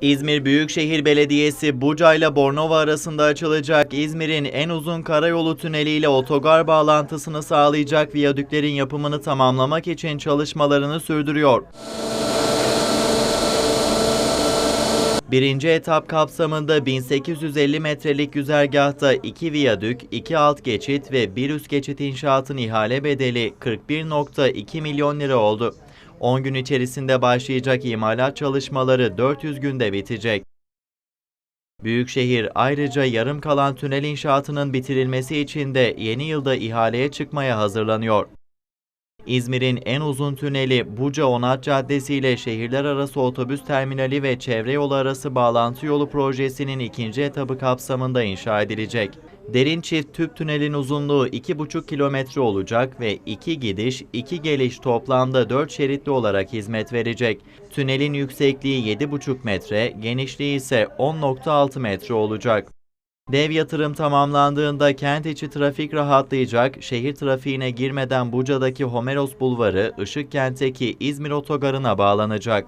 İzmir Büyükşehir Belediyesi Buca ile Bornova arasında açılacak İzmir'in en uzun karayolu tüneliyle otogar bağlantısını sağlayacak viyadüklerin yapımını tamamlamak için çalışmalarını sürdürüyor. Birinci etap kapsamında 1850 metrelik güzergahta 2 viyadük, 2 alt geçit ve bir üst geçit inşaatın ihale bedeli 41.2 milyon lira oldu. 10 gün içerisinde başlayacak imalat çalışmaları 400 günde bitecek. Büyükşehir ayrıca yarım kalan tünel inşaatının bitirilmesi için de yeni yılda ihaleye çıkmaya hazırlanıyor. İzmir'in en uzun tüneli Buca Onat Caddesi ile şehirler arası otobüs terminali ve çevre yolu arası bağlantı yolu projesinin ikinci etabı kapsamında inşa edilecek. Derin çift tüp tünelin uzunluğu 2,5 kilometre olacak ve 2 gidiş, 2 geliş toplamda 4 şeritli olarak hizmet verecek. Tünelin yüksekliği 7,5 metre, genişliği ise 10,6 metre olacak. Dev yatırım tamamlandığında kent içi trafik rahatlayacak, şehir trafiğine girmeden Buca'daki Homeros Bulvarı, Işıkkent'teki İzmir Otogarı'na bağlanacak.